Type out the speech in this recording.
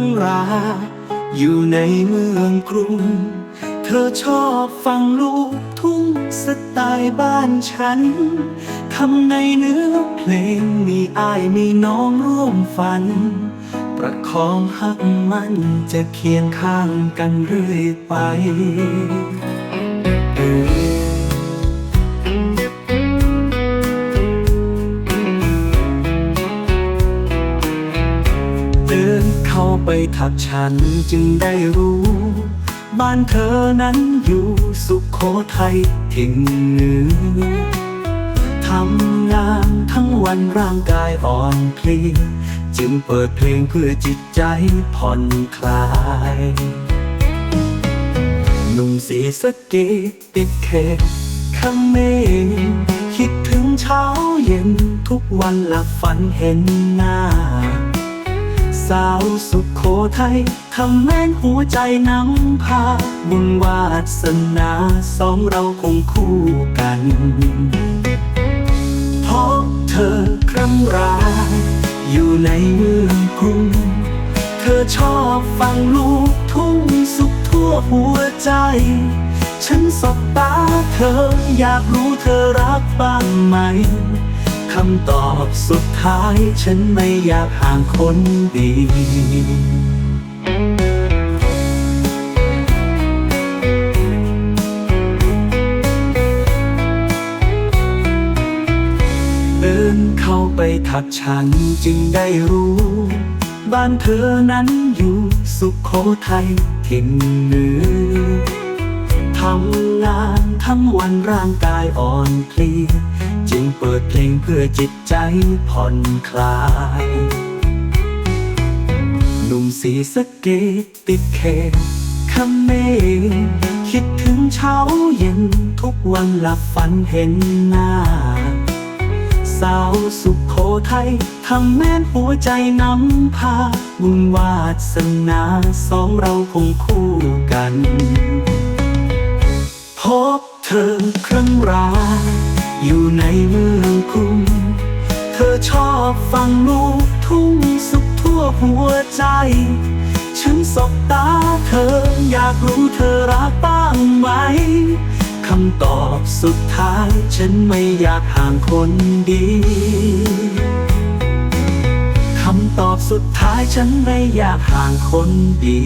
งรา อยู่ในเมืองกรุง เธอชอบฟังลูกทุ่งสไตล์บ้านฉัน ทำในเนื้อเพลงมีอายมีน้องร่วมฝัน ประคองหักมันจะเคียงข้างกันเรื่อยไป ไปทักฉันจึงได้รู้ บ้านเธอนั้นอยู่สุขโขทัยถิ่นเหนือทำงานทั้งวันร่างกายอ่อนเพลียจึงเปิดเพลงเพื่อจิตใจผ่อนคลายหนุ่มสีสะเกตติดเขตขเมคิดถึงเช้าเย็นทุกวันหลับฝันเห็นหน้า สาวสุขโขทัยทำแม่นหัวใจนำพา บุญวาสนาสองเราคงคู่กันพบเธอครั้งราอยู่ในเมืองกรุง เธอชอบฟังลูกทุ่งสุขทั่วหัวใจ ฉันสบตาเธออยากรู้เธอรักบ้างไหม คำตอบสุดท้าย ฉันไม่อยากห่างคนดีเดินเข้าไปทักฉันจึงได้รู้ บ้านเธอนั้นอยู่สุขโขทัยถิ่นเหนือทำงานทั้งวันร่างกายอ่อนเพลีย เปิดเพลงเพื่อจิตใจผ่อนคลาย หนุ่มสีสะเกตติดเขตขเมคิดถึงเช้าเย็นทุกวันหลับฝันเห็นหน้า สาวสุขโขทัยทำแม่นหัวใจนำพา บุญวาสนาสองเราคงคู่กัน พบเธอครั้งราย อยู่ในเมืองกรุง เธอชอบฟังลูกทุ่งสุขทั่วหัวใจ ฉันสบตาเธออยากรู้เธอรักบ้างไหมคำตอบสุดท้าย ฉันไม่อยากห่างคนดีคำตอบสุดท้ายฉันไม่อยากห่างคนดี